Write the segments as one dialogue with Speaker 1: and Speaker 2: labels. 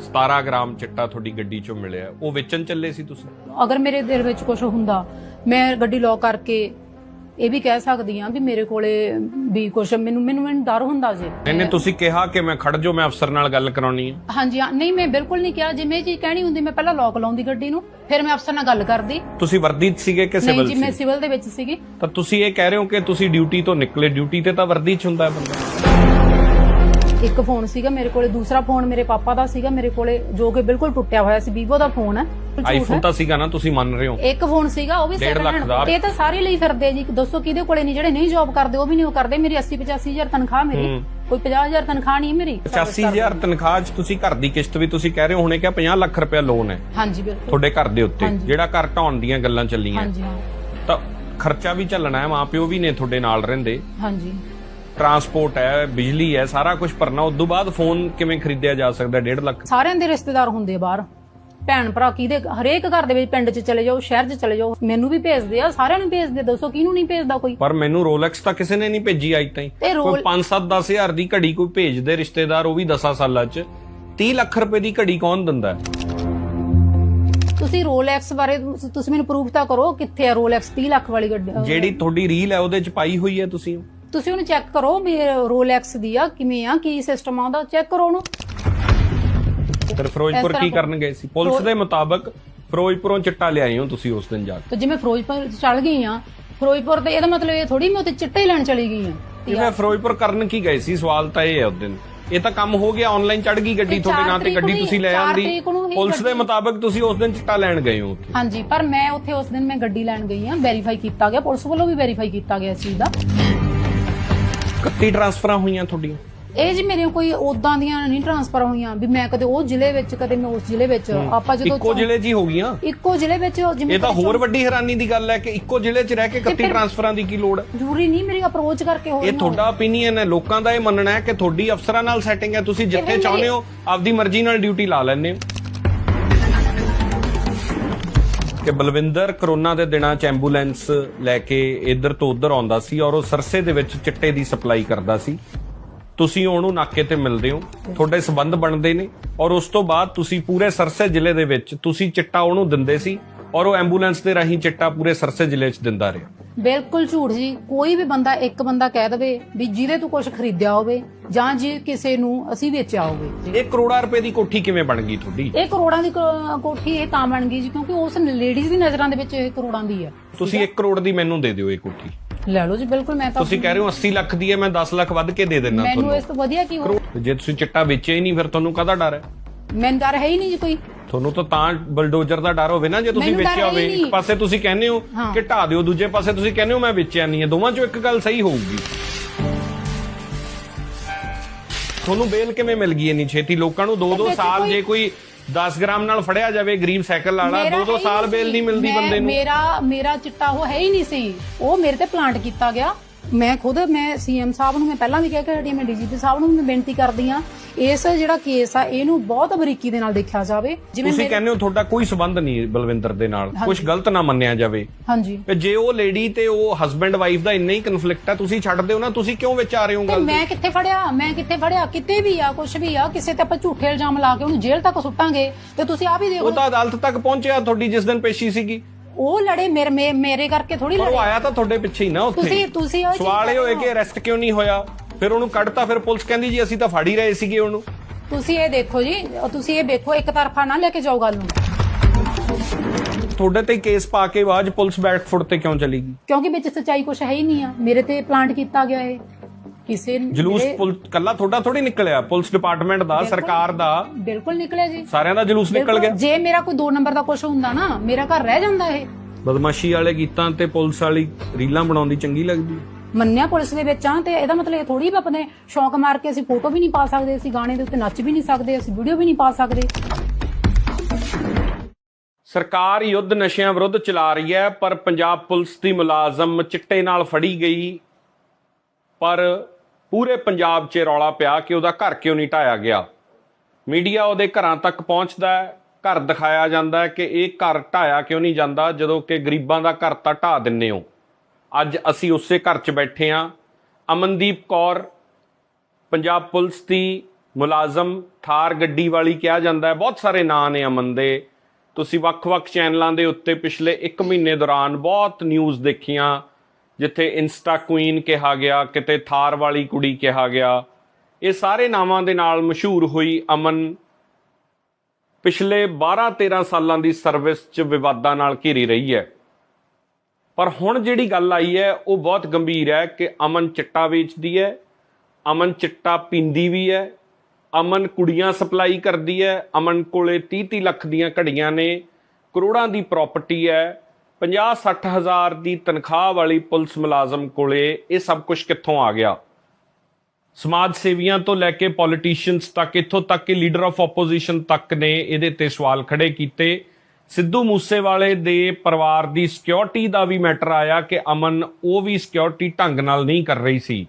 Speaker 1: 17 gram ਚਿੱਟਾ ਤੁਹਾਡੀ ਗੱਡੀ ਚੋਂ ਮਿਲਿਆ। ਉਹ ਵੇਚਣ ਚੱਲੇ ਸੀ ਤੁਸੀਂ?
Speaker 2: ਅਗਰ ਮੇਰੇ ਦਿਲ ਵਿੱਚ ਕੁਝ ਹੁੰਦਾ ਮੈਂ ਗੱਡੀ ਲੌਕ ਕਰਕੇ ਇਹ ਵੀ ਕਹਿ ਸਕਦੀ ਆ ਵੀ ਮੇਰੇ ਕੋਲੇ ਵੀ ਕੁਝ ਮੈਨੂੰ ਮੈਨੂੰ ਮੈਨੂੰ ਡਰ ਹੁੰਦਾ ਜੀ।
Speaker 1: ਇਹਨੇ ਤੁਸੀਂ ਕਿਹਾ ਕਿ ਮੈਂ ਖੜ ਜਾਓ ਮੈਂ ਅਫਸਰ ਨਾਲ ਗੱਲ ਕਰਾਉਣੀ ਹੈ।
Speaker 2: ਹਾਂਜੀ ਹਾਂ, ਨਹੀਂ ਮੈਂ ਬਿਲਕੁਲ ਨਹੀਂ ਕਿਹਾ। ਜਿਵੇਂ ਜੀ ਕਹਿਣੀ ਹੁੰਦੀ ਮੈਂ ਪਹਿਲਾਂ ਲੌਕ ਲਾਉਂਦੀ ਗੱਡੀ ਨੂੰ ਫਿਰ ਮੈਂ ਅਫਸਰ ਨਾਲ ਗੱਲ ਕਰਦੀ।
Speaker 1: ਤੁਸੀਂ ਵਰਦੀ 'ਚ ਸੀਗੇ ਕਿ
Speaker 2: ਨਹੀਂ
Speaker 1: ਸਿਵਲ
Speaker 2: ਜੀ ਮੈਂ
Speaker 1: ਸੀ?
Speaker 2: ਸਿਵਲ ਦੇ ਵਿੱਚ ਸੀਗੀ।
Speaker 1: ਤਾਂ ਤੁਸੀਂ ਇਹ ਕਹਿ ਰਹੇ ਹੋ ਕਿ ਤੁਸੀਂ ਡਿਊਟੀ ਤੋਂ ਨਿਕਲੇ ਡਿਊਟੀ ਤੇ ਤਾਂ ਵਰਦੀ 'ਚ ਹੁੰਦਾ ਹੈ ਬੰਦਾ।
Speaker 2: ਇੱਕ ਫੋਨ ਸੀਗਾ ਮੇਰੇ ਕੋਲੇ ਦੂਸਰਾ ਫੋਨ ਮੇਰੇ ਪਾਪਾ ਦਾ ਸੀਗਾ ਮੇਰੇ ਕੋਲੇ ਜੋ ਕਿ ਬਿਲਕੁਲ ਟੁੱਟਿਆ ਹੋਇਆ ਸੀ ਵੀਵੋ ਦਾ ਫੋਨ ਹੈ।
Speaker 1: ਆਈਫੋਨ ਤਾਂ ਸੀਗਾ ਨਾ ਤੁਸੀਂ ਮੰਨ ਰਹੇ ਹੋ
Speaker 2: ਇੱਕ ਫੋਨ ਸੀਗਾ ਉਹ ਵੀ second
Speaker 1: ਲੱਖ
Speaker 2: hand।
Speaker 1: ਦਾ।
Speaker 2: ਇਹ ਤਾਂ ਸਾਰੇ ਲਈ ਫਿਰਦੇ ਆ ਜੀ ਦੱਸੋ ਕਿਹਦੇ ਕੋਲੇ ਨਹੀਂ ਜਿਹੜੇ ਨਹੀਂ ਜੌਬ ਕਰਦੇ ਉਹ ਵੀ ਨਹੀਂ ਉਹ ਕਰਦੇ ਮੇਰੀ 80 85000 ਤਨਖਾਹ ਮੇਰੀ
Speaker 1: ਹੂੰ।
Speaker 2: ਕੋਈ 50000 ਤਨਖਾਹ ਨਹੀਂ ਮੇਰੀ
Speaker 1: 85000 ਤਨਖਾਹ 'ਚ ਤੁਸੀਂ ਘਰ ਦੀ ਕਿਸ਼ਤ ਵੀ ਤੁਸੀਂ ਕਹਿ ਰਹੇ ਹੋ ਹੁਣੇ ਕਿ 50 ਲੱਖ ਰੁਪਏ ਲੋਨ ਹੈ
Speaker 2: ਹਾਂਜੀ ਬਿਲਕੁਲ
Speaker 1: ਤੁਹਾਡੇ ਘਰ ਦੇ ਉੱਤੇ
Speaker 2: ਹਾਂਜੀ।
Speaker 1: ਜਿਹੜਾ ਘਰ ਢਾਉਣ ਦੀਆਂ ਗੱਲਾਂ ਚੱਲੀਆਂ
Speaker 2: ਹਾਂਜੀ ਹਾਂ
Speaker 1: ਤਾਂ ਖਰਚਾ ਵੀ ਚੱਲਣਾ ਹੈ ਮਾਪਿਓ ਵੀ ਨੇ ਤੁਹਾਡੇ ਨਾਲ ਰਹਿੰਦੇ
Speaker 2: ਹਾਂਜੀ
Speaker 1: ਟਰਾਂਸਪੋਰਟ ਹੈ ਬਿਜਲੀ ਹੈ ਸਾਰਾ ਕੁਝ ਭਰਨਾ ਉਸ ਤੋਂ ਬਾਅਦ ਫੋਨ ਕਿਵੇਂ ਖਰੀਦਿਆ ਜਾ ਸਕਦਾ 1.5 ਲੱਖ?
Speaker 2: ਸਾਰਿਆਂ ਦੇ ਰਿਸ਼ਤੇਦਾਰ ਹੁੰਦੇ ਆ ਬਾਹਰ। ਭੈਣ ਭਰਾ ਕਿਹਦੇ ਹਰੇਕ ਘਰ ਦੇ ਵਿੱਚ ਪਿੰਡ 'ਚ ਚਲੇ ਜਾਓ ਸ਼ਹਿਰ 'ਚ ਚਲੇ ਜਾਓ ਮੈਨੂੰ ਵੀ ਭੇਜਦੇ ਆ ਸਾਰਿਆਂ ਨੂੰ ਭੇਜਦੇ ਦੱਸੋ ਕਿਹਨੂੰ ਨਹੀਂ ਭੇਜਦਾ ਕੋਈ?
Speaker 1: ਪਰ ਮੈਨੂੰ ਰੋਲੈਕਸ ਤਾਂ ਕਿਸੇ ਨੇ ਨਹੀਂ ਭੇਜੀ ਅੱਜ ਤਾਈਂ।
Speaker 2: ਇਹ ਰੋਲ-
Speaker 1: ਕੋਈ 5-7 10000 ਦੀ ਘੜੀ ਕੋਈ ਭੇਜਦੇ ਰਿਸ਼ਤੇਦਾਰ ਉਹ ਵੀ 10 ਸਾਲਾਂ 'ਚ। 30 ਲੱਖ ਰੁਪਏ ਦੀ ਘੜੀ ਕੌਣ ਦਿੰਦਾ? ਹੈ?
Speaker 2: ਤੁਸੀਂ ਰੋਲੈਕਸ ਬਾਰੇ ਤੁਸੀਂ ਤੁਸੀਂ ਮੈਨੂੰ ਪ੍ਰੂਫ ਤਾਂ ਕਰੋ ਕਿੱਥੇ ਆ ਰੋਲੈਕਸ 30 ਲੱਖ ਵਾਲੀ ਗੱਡੀ
Speaker 1: ਜਿਹੜੀ ਤੁਹਾਡੀ ਰੀਲ ਹੈ ਉਹਦੇ 'ਚ ਪਾਈ ਹੋਈ ਹੈ ਤੁਸੀਂ?
Speaker 2: ਤੁਸੀਂ ਉਹਨੂੰ ਚੈੱਕ ਕਰੋ ਵੀ ਰੋਲੈਕਸ ਦੀ ਆ ਕਿਵੇਂ ਆ ਕੀ ਸਿਸਟਮ ਆ ਉਹਦਾ ਚੈੱਕ ਕਰੋ ਉਹਨੂੰ।
Speaker 1: ਫਿਰ ਫਿਰੋਜ਼ਪੁਰ ਕੀ ਕਰਨ ਗਏ ਸੀ? ਪੁਲਿਸ ਦੇ ਮੁਤਾਬਕ ਫਿਰੋਜ਼ਪੁਰੋਂ ਚਿੱਟਾ ਲਿਆਏ ਹੋ ਤੁਸੀਂ ਉਸ ਦਿਨ ਜਾ ਕੇ।
Speaker 2: ਤੇ ਜਿਵੇਂ ਫਿਰੋਜ਼ਪੁਰ ਚੱਲ ਗਈ ਆ ਫਿਰੋਜ਼ਪੁਰ ਤੇ ਇਹਦਾ ਮਤਲਬ ਇਹ ਥੋੜੀ ਮੈਂ ਉੱਥੇ ਚਿੱਟੇ ਹੀ ਲੈਣ ਚਲੀ ਗਈ ਆ।
Speaker 1: ਮੈਂ ਫਿਰੋਜ਼ਪੁਰ ਕਰਨ ਕੀ ਗਏ ਸੀ? ਸਵਾਲ ਤਾਂ ਇਹ ਹੈ ਉਸ ਦਿਨ। ਇਹ ਤਾਂ ਕੰਮ ਹੋ ਗਿਆ ਆਨਲਾਈਨ ਚੜ ਗਈ ਗੱਡੀ ਤੁਹਾਡੇ ਨਾਂ ਤੇ ਗੱਡੀ ਤੁਸੀਂ ਲੈ ਆਂਦੀ। ਪੁਲਿਸ ਦੇ ਮੁਤਾਬਕ ਤੁਸੀਂ ਉਸ ਦਿਨ ਚਿੱਟਾ ਲੈਣ ਗਏ ਹੋ ਉੱਥੇ।
Speaker 2: ਹਾਂਜੀ ਪਰ ਮੈਂ ਉੱਥੇ ਉਸ ਦਿਨ ਮੈਂ ਗੱਡੀ ਲੈਣ ਗਈ ਆ ਵੈਰੀਫਾਈ ਕੀਤਾ ਗਿਆ ਪੁਲਿਸ ਵੱਲੋਂ ਵੀ ਵੈਰੀਫਾਈ ਕੀਤਾ ਗਿਆ ਇਸ ਚੀਜ਼ ਦਾ।
Speaker 1: 31 ਟਰਾਂਸਫਰਾਂ ਹੋਈਆਂ ਤੁਹਾਡੀਆਂ?
Speaker 2: ਇਹ ਜੀ ਮੇਰੇ ਕੋਈ ਉਦਾਂ ਦੀਆਂ ਨਹੀਂ ਟਰਾਂਸਫਰ ਹੋਈਆਂ ਵੀ ਮੈਂ ਕਦੇ ਉਹ ਜ਼ਿਲ੍ਹੇ ਵਿੱਚ ਕਦੇ ਮੈਂ ਉਸ ਜ਼ਿਲ੍ਹੇ ਵਿੱਚ। ਆਪਾਂ ਜਦੋਂ
Speaker 1: ਇੱਕੋ ਜ਼ਿਲ੍ਹੇ 'ਚ ਹੀ ਹੋ ਗਈਆਂ?
Speaker 2: ਇੱਕੋ ਜ਼ਿਲ੍ਹੇ ਵਿੱਚ ਜਿਵੇਂ
Speaker 1: ਇਹ ਤਾਂ ਹੋਰ ਵੱਡੀ ਹੈਰਾਨੀ ਦੀ ਗੱਲ ਹੈ ਕਿ ਇੱਕੋ ਜ਼ਿਲ੍ਹੇ 'ਚ ਰਹਿ ਕੇ 31
Speaker 2: ਫਿਰ-
Speaker 1: ਟਰਾਂਸਫਰਾਂ ਦੀ ਕੀ ਲੋੜ ਹੈ?
Speaker 2: ਜ਼ਰੂਰੀ ਨਹੀਂ ਮੇਰੀ ਅਪਰੋਚ ਕਰਕੇ ਹੋਈ
Speaker 1: ਇਹ ਤੁਹਾਡਾ ਓਪੀਨੀਅਨ ਹੈ। ਲੋਕਾਂ ਦਾ ਇਹ ਮੰਨਣਾ ਹੈ ਕਿ ਤੁਹਾਡੀ ਅਫਸਰਾਂ ਨਾਲ ਸੈਟਿੰਗ ਹੈ। ਤੁਸੀਂ ਜਿੱਥੇ ਚਾਹੁੰਦੇ ਹੋ ਆਪਦੀ ਮਰਜ਼ੀ ਨਾਲ ਡਿਊਟੀ ਲਾ ਲੈਂਦੇ ਹੋ। ਕਿ ਬਲਵਿੰਦਰ ਕਰੋਨਾ ਦੇ ਦਿਨਾਂ 'ਚ ਐਂਬੂਲੈਂਸ ਲੈ ਕੇ ਇੱਧਰ ਤੋਂ ਉੱਧਰ ਆਉਂਦਾ ਸੀ ਔਰ ਉਹ ਸਰਸੇ ਦੇ ਵਿੱਚ ਚਿੱਟੇ ਦੀ ਸਪਲਾਈ ਕਰਦਾ ਸੀ। ਤੁਸੀਂ ਉਹਨੂੰ ਨਾਕੇ ਤੇ ਮਿਲਦੇ ਹੋ। ਤੁਹਾਡੇ ਸਬੰਧ ਬਣਦੇ ਨੇ ਔਰ ਉਸ ਤੋਂ ਬਾਅਦ ਤੁਸੀਂ ਪੂਰੇ ਸਰਸੇ ਜ਼ਿਲ੍ਹੇ ਦੇ ਵਿੱਚ ਤੁਸੀਂ ਚਿੱਟਾ ਉਹਨੂੰ ਦਿੰਦੇ ਸੀ। ਔਰ ਉਹ ਐਂਬੂਲੈਂਸ ਦੇ ਰਾਹੀਂ ਚਿੱਟਾ ਪੂਰੇ ਸਰਸੇ ਜ਼ਿਲ੍ਹੇ 'ਚ ਦਿੰਦਾ ਰਿਹਾ।
Speaker 2: ਬਿਲਕੁਲ ਝੂਠ ਜੀ। ਕੋਈ ਵੀ ਬੰਦਾ ਇੱਕ ਬੰਦਾ ਕਹਿ ਦਵੇ ਵੀ ਜਿਹਦੇ ਤੋਂ ਕੁਝ ਖਰੀਦਿਆ ਹੋਵੇ ਜਾਂ ਜੇ ਕਿਸੇ ਨੂੰ ਅਸੀਂ ਵੇਚਿਆ ਹੋਵੇ।
Speaker 1: ਇਹ ਕਰੋੜਾਂ ਰੁਪਏ ਦੀ ਕੋਠੀ ਕਿਵੇਂ ਬਣ ਗਈ ਤੁਹਾਡੀ?
Speaker 2: ਇਹ ਕਰੋੜਾਂ ਦੀ ਕੋਠੀ ਇਹ ਤਾਂ ਬਣ ਗਈ ਜੀ ਕਿਉਂਕਿ ਉਸ ਲੇਡੀਜ਼ ਦੀ ਨਜ਼ਰਾਂ ਦੇ ਵਿੱਚ ਇਹ ਕਰੋੜਾਂ ਦੀ ਹੈ
Speaker 1: ਤੁਸੀਂ 1 ਕਰੋੜ ਦੀ ਮੈਨੂੰ ਦੇ ਦਿਓ ਇਹ ਕੋਠੀ।
Speaker 2: ਲੈ ਲਓ ਜੀ ਬਿਲਕੁਲ ਮੈਂ ਤਾਂ
Speaker 1: ਤੁਸੀਂ ਕਹਿ ਰਹੇ ਹੋ 80 ਲੱਖ ਦੀ ਹੈ ਮੈਂ 10 ਲੱਖ ਵੱਧ ਕੇ ਦੇ ਦੇਣਾ
Speaker 2: ਮੈਨੂੰ
Speaker 1: ਤੁਹਾਨੂੰ।
Speaker 2: ਇਸ ਤੋਂ ਵਧੀਆ ਕੀ ਹੋ
Speaker 1: ਜੇ ਤੁਸੀਂ ਚਿੱਟਾ ਵੇਚਿਆ ਹੀ ਨਹੀਂ ਫਿਰ ਤੁਹਾਨੂੰ ਕਾਹਦਾ ਡਰ ਹੈ?
Speaker 2: ਮੈਨੂੰ ਡਰ ਹੈ ਹੀ ਨਹੀਂ ਜੀ ਕੋਈ।
Speaker 1: ਤੁਹਾਨੂੰ ਤਾਂ ਤਾਂ ਬਲਡੋਜ਼ਰ ਦਾ ਡਰ ਹੋਵੇ ਨਾ ਜੇ ਤੁਸੀਂ
Speaker 2: ਮੈਨੂੰ ਡਰ
Speaker 1: ਵੇਚਿਆ
Speaker 2: ਹੈ ਹੀ
Speaker 1: ਹੋਵੇ। ਇੱਕ
Speaker 2: ਨਹੀਂ।
Speaker 1: ਪਾਸੇ ਤੁਸੀਂ ਕਹਿੰਦੇ ਹੋ
Speaker 2: ਹਾਂ।
Speaker 1: ਕਿ ਢਾ ਦਿਓ ਦੂਜੇ ਪਾਸੇ ਤੁਸੀਂ ਕਹਿੰਦੇ ਹੋ ਮੈਂ ਵੇਚਿਆ ਨਹੀਂ ਹੈ। ਦੋਵਾਂ ਚੋਂ ਇੱਕ ਗੱਲ ਸਹੀ ਹੋਊਗੀ। ਤੁਹਾਨੂੰ ਬੇਲ ਕਿਵੇਂ ਮਿਲ ਗਈ ਇੰਨੀ ਛੇਤੀ? ਲੋਕਾਂ ਨੂੰ 2-2
Speaker 2: ਵਿੱਚ
Speaker 1: ਸਾਲ
Speaker 2: ਕੋਈ-
Speaker 1: ਜੇ ਕੋਈ 10 ਗ੍ਰਾਮ ਨਾਲ ਫੜਿਆ ਜਾਵੇ ਗਰੀਬ ਸਾਈਕਲ ਵਾਲਾ
Speaker 2: ਮੇਰਾ
Speaker 1: 2-2
Speaker 2: ਹੈ ਹੀ
Speaker 1: ਸਾਲ ਬੇਲ
Speaker 2: ਸੀ।
Speaker 1: ਨਹੀਂ ਮਿਲਦੀ
Speaker 2: ਮੈਂ-
Speaker 1: ਬੰਦੇ ਨੂੰ।
Speaker 2: ਮੇਰਾ ਮੇਰਾ ਚਿੱਟਾ ਉਹ ਹੈ ਹੀ ਨਹੀਂ ਸੀ। ਉਹ ਮੇਰੇ ਤੇ ਪਲਾਂਟ ਕੀਤਾ ਗਿਆ। ਮੈਂ ਖੁਦ ਮੈਂ ਸੀਐਮ ਸਾਹਿਬ ਨੂੰ ਮੈਂ ਪਹਿਲਾਂ ਵੀ ਕਹਿ ਕੇ ਹਟੀ ਮੈਂ ਡੀਜੀਪੀ ਸਾਹਿਬ ਨੂੰ ਮੈਂ ਬੇਨਤੀ ਕਰਦੀ ਆ ਇਸ ਜਿਹੜਾ ਕੇਸ ਆ ਇਹਨੂੰ ਬਹੁਤ ਬਰੀਕੀ ਦੇ ਨਾਲ ਦੇਖਿਆ ਜਾਵੇ। ਜਿਵੇਂ
Speaker 1: ਤੁਸੀਂ ਕਹਿੰਦੇ ਹੋ ਤੁਹਾਡਾ ਕੋਈ ਸਬੰਧ ਨਹੀਂ ਬਲਵਿੰਦਰ ਦੇ ਨਾਲ ਕੁਝ ਗਲਤ ਨਾ ਮੰਨਿਆ ਜਾਵੇ।
Speaker 2: ਹਾਂਜੀ।
Speaker 1: ਜੇ ਉਹ ਲੇਡੀ ਤੇ ਉਹ ਹਸਬੰਡ ਵਾਈਫ ਦਾ ਇੰਨਾ ਹੀ ਕਨਫਲਿਕਟ ਹੈ ਤੁਸੀਂ ਛੱਡ ਦਿਓ ਨਾ ਤੁਸੀਂ ਕਿਉਂ ਵਿੱਚ ਆ ਰਹੇ ਹੋ ਗੱਲ?
Speaker 2: ਮੈਂ ਕਿੱਥੇ ਫੜਿਆ? ਮੈਂ ਕਿੱਥੇ ਫੜਿਆ? ਕਿਤੇ ਵੀ ਆ ਕੁਝ ਵੀ ਆ ਕਿਸੇ ਤੇ ਆਪਾਂ ਝੂਠੇ ਇਲਜ਼ਾਮ ਲਾ ਕੇ ਉਹਨੂੰ ਜੇਲ੍ਹ ਤੱਕ ਸੁੱਟਾਂਗੇ। ਤੇ ਤੁਸੀਂ ਆ ਵੀ
Speaker 1: ਉਹ
Speaker 2: ਦੇਖੋ
Speaker 1: ਤਾਂ ਅਦਾਲਤ ਤੱਕ ਪਹੁੰਚਿਆ ਤੁਹਾਡੀ ਜਿਸ ਦਿਨ ਪੇਸ਼ੀ ਸੀਗੀ।
Speaker 2: ਉਹ ਲੜੇ ਮੇਰੇ ਮੇਰੇ ਕਰਕੇ ਥੋੜੀ
Speaker 1: ਪਰ ਉਹ
Speaker 2: ਲੜੇ।
Speaker 1: ਆਇਆ ਤਾਂ ਤੁਹਾਡੇ ਪਿੱਛੇ ਹੀ ਨਾ ਉੱਥੇ।
Speaker 2: ਤੁਸੀਂ ਤੁਸੀਂ ਉਹ ਚੀਜ਼
Speaker 1: ਸਵਾਲ ਇਹ ਹੋਏ ਕਿ ਅਰੈਸਟ ਕਿਉਂ ਨਹੀਂ ਹੋਇਆ? ਫਿਰ ਉਹਨੂੰ ਕੱਢਤਾ ਫਿਰ ਪੁਲਿਸ ਕਹਿੰਦੀ ਜੀ ਅਸੀਂ ਤਾਂ ਫੜ ਹੀ ਰਹੇ ਸੀਗੇ ਉਹਨੂੰ।
Speaker 2: ਤੁਸੀਂ ਇਹ ਦੇਖੋ ਜੀ ਤੁਸੀਂ ਇਹ ਦੇਖੋ ਇੱਕ ਤਰਫਾ ਨਾ ਲੈ ਕੇ ਜਾਓ ਗੱਲ ਨੂੰ।
Speaker 1: ਤੁਹਾਡੇ ਤੇ ਕੇਸ ਪਾ ਕੇ ਬਾਅਦ ਪੁਲਿਸ ਬੈਕ ਫੁੱਟ ਤੇ ਕਿਉਂ ਚਲੀ ਗਈ?
Speaker 2: ਕਿਉਂਕਿ ਵਿੱਚ ਸੱਚਾਈ ਕੁਝ ਹੈ ਹੀ ਨਹੀਂ ਆ। ਮੇਰੇ ਤੇ ਪਲਾਂਟ ਕੀਤਾ ਗਿਆ ਇਹ। ਕਿਸੇ
Speaker 1: ਜਲੂਸ ਪੁਲਿਸ ਕੱਲਾ ਤੁਹਾਡਾ ਥੋੜੀ ਨਿਕਲਿਆ ਪੁਲਿਸ ਡਿਪਾਰਟਮੈਂਟ ਦਾ ਸਰਕਾਰ ਦਾ।
Speaker 2: ਬਿਲਕੁਲ ਨਿਕਲਿਆ ਜੀ।
Speaker 1: ਸਾਰਿਆਂ ਦਾ ਜਲੂਸ ਨਿਕਲ
Speaker 2: ਬਿਲਕੁਲ।
Speaker 1: ਗਿਆ।
Speaker 2: ਜੇ ਮੇਰਾ ਕੋਈ 2 ਨੰਬਰ ਦਾ ਕੁਝ ਹੁੰਦਾ ਨਾ ਮੇਰਾ ਘਰ ਰਹਿ ਜਾਂਦਾ ਇਹ।
Speaker 1: ਬਦਮਾਸ਼ੀ ਵਾਲੇ ਗੀਤਾਂ ਤੇ ਪੁਲਿਸ ਵਾਲੀ ਰੀਲਾਂ ਬਣਾਉਂਦੀ ਚੰਗੀ ਲੱਗਦੀ।
Speaker 2: ਮੰਨਿਆ ਪੁਲਿਸ ਦੇ ਵਿੱਚ ਆ ਤੇ ਇਹਦਾ ਮਤਲਬ ਇਹ ਥੋੜੀ ਵੀ ਆਪਣੇ ਸ਼ੌਂਕ ਮਾਰ ਕੇ ਅਸੀਂ ਫੋਟੋ ਵੀ ਨਹੀਂ ਪਾ ਸਕਦੇ ਅਸੀਂ ਗਾਣੇ ਦੇ ਉੱਤੇ ਨੱਚ ਵੀ ਨਹੀਂ ਸਕਦੇ ਅਸੀਂ ਵੀਡੀਓ ਵੀ ਨਹੀਂ ਪਾ ਸਕਦੇ।
Speaker 1: ਸਰਕਾਰ ਯੁੱਧ ਨਸ਼ਿਆਂ ਵਿਰੁੱਧ ਚਲਾ ਰਹੀ ਹੈ ਪਰ ਪੰਜਾਬ ਪੁਲਿਸ ਦੀ ਮੁਲਾਜ਼ਮ ਚਿੱਟੇ ਨਾਲ ਫੜੀ ਗਈ ਪਰ ਪੂਰੇ ਪੰਜਾਬ 'ਚ ਰੌਲਾ ਪਿਆ ਕਿ ਉਹਦਾ ਘਰ ਕਿਉਂ ਨਹੀਂ ਢਾਇਆ ਗਿਆ। ਮੀਡੀਆ ਉਹਦੇ ਘਰਾਂ ਤੱਕ ਪਹੁੰਚਦਾ ਹੈ, ਘਰ ਦਿਖਾਇਆ ਜਾਂਦਾ ਹੈ ਕਿ ਇਹ ਘਰ ਢਾਇਆ ਕਿਉਂ ਨਹੀਂ ਜਾਂਦਾ, ਜਦੋਂ ਕਿ ਗਰੀਬਾਂ ਦਾ ਘਰ ਤਾਂ ਢਾ ਦਿੰਨੇ ਹੋ। ਅੱਜ ਅਸੀਂ ਉਸੇ ਘਰ 'ਚ ਬੈਠੇ ਹਾਂ। ਅਮਨਦੀਪ ਕੌਰ, ਪੰਜਾਬ ਪੁਲਿਸ ਦੀ ਮੁਲਾਜ਼ਮ, ਥਾਰ ਗੱਡੀ ਵਾਲੀ ਕਿਹਾ ਜਾਂਦਾ ਹੈ। ਬਹੁਤ ਸਾਰੇ ਨਾਂ ਨੇ ਅਮਨ ਦੇ। ਤੁਸੀਂ ਵੱਖ-ਵੱਖ ਚੈਨਲਾਂ ਦੇ ਉੱਤੇ ਪਿਛਲੇ 1 ਮਹੀਨੇ ਦੌਰਾਨ ਬਹੁਤ ਨਿਊਜ਼ ਦੇਖੀਆਂ। ਜਿੱਥੇ ਇੰਸਟਾ ਕੁਈਨ ਕਿਹਾ ਗਿਆ, ਕਿਤੇ ਥਾਰ ਵਾਲੀ ਕੁੜੀ ਕਿਹਾ ਗਿਆ। ਇਹ ਸਾਰੇ ਨਾਵਾਂ ਦੇ ਨਾਲ ਮਸ਼ਹੂਰ ਹੋਈ ਅਮਨ। ਪਿਛਲੇ 12-13 ਸਾਲਾਂ ਦੀ ਸਰਵਿਸ 'ਚ ਵਿਵਾਦਾਂ ਨਾਲ ਘਿਰੀ ਰਹੀ ਹੈ। ਪਰ ਹੁਣ ਜਿਹੜੀ ਗੱਲ ਆਈ ਹੈ, ਉਹ ਬਹੁਤ ਗੰਭੀਰ ਹੈ ਕਿ ਅਮਨ ਚਿੱਟਾ ਵੇਚਦੀ ਹੈ, ਅਮਨ ਚਿੱਟਾ ਪੀਂਦੀ ਵੀ ਹੈ, ਅਮਨ ਕੁੜੀਆਂ ਸਪਲਾਈ ਕਰਦੀ ਹੈ, ਅਮਨ ਕੋਲੇ 30-30 ਲੱਖ ਦੀਆਂ ਘੜੀਆਂ ਨੇ, ਕਰੋੜਾਂ ਦੀ ਪ੍ਰਾਪਰਟੀ ਹੈ। 50-60 ਹਜ਼ਾਰ ਦੀ ਤਨਖਾਹ ਵਾਲੀ ਪੁਲਿਸ ਮੁਲਾਜ਼ਮ ਕੋਲੇ ਇਹ ਸਭ ਕੁਝ ਕਿੱਥੋਂ ਆ ਗਿਆ? ਸਮਾਜ ਸੇਵੀਆਂ ਤੋਂ ਲੈ ਕੇ ਪੋਲੀਟੀਸ਼ੀਅਨਸ ਤੱਕ, ਇੱਥੋਂ ਤੱਕ ਕਿ ਲੀਡਰ ਆਫ ਆਪੋਜੀਸ਼ਨ ਤੱਕ ਨੇ ਇਹਦੇ ਤੇ ਸਵਾਲ ਖੜੇ ਕੀਤੇ। ਸਿੱਧੂ ਮੂਸੇਵਾਲੇ ਦੇ ਪਰਿਵਾਰ ਦੀ ਸਿਕਿਉਰਿਟੀ ਦਾ ਵੀ ਮੈਟਰ ਆਇਆ ਕਿ ਅਮਨ ਉਹ ਵੀ ਸਿਕਿਉਰਿਟੀ ਢੰਗ ਨਾਲ ਨਹੀਂ ਕਰ ਰਹੀ ਸੀ।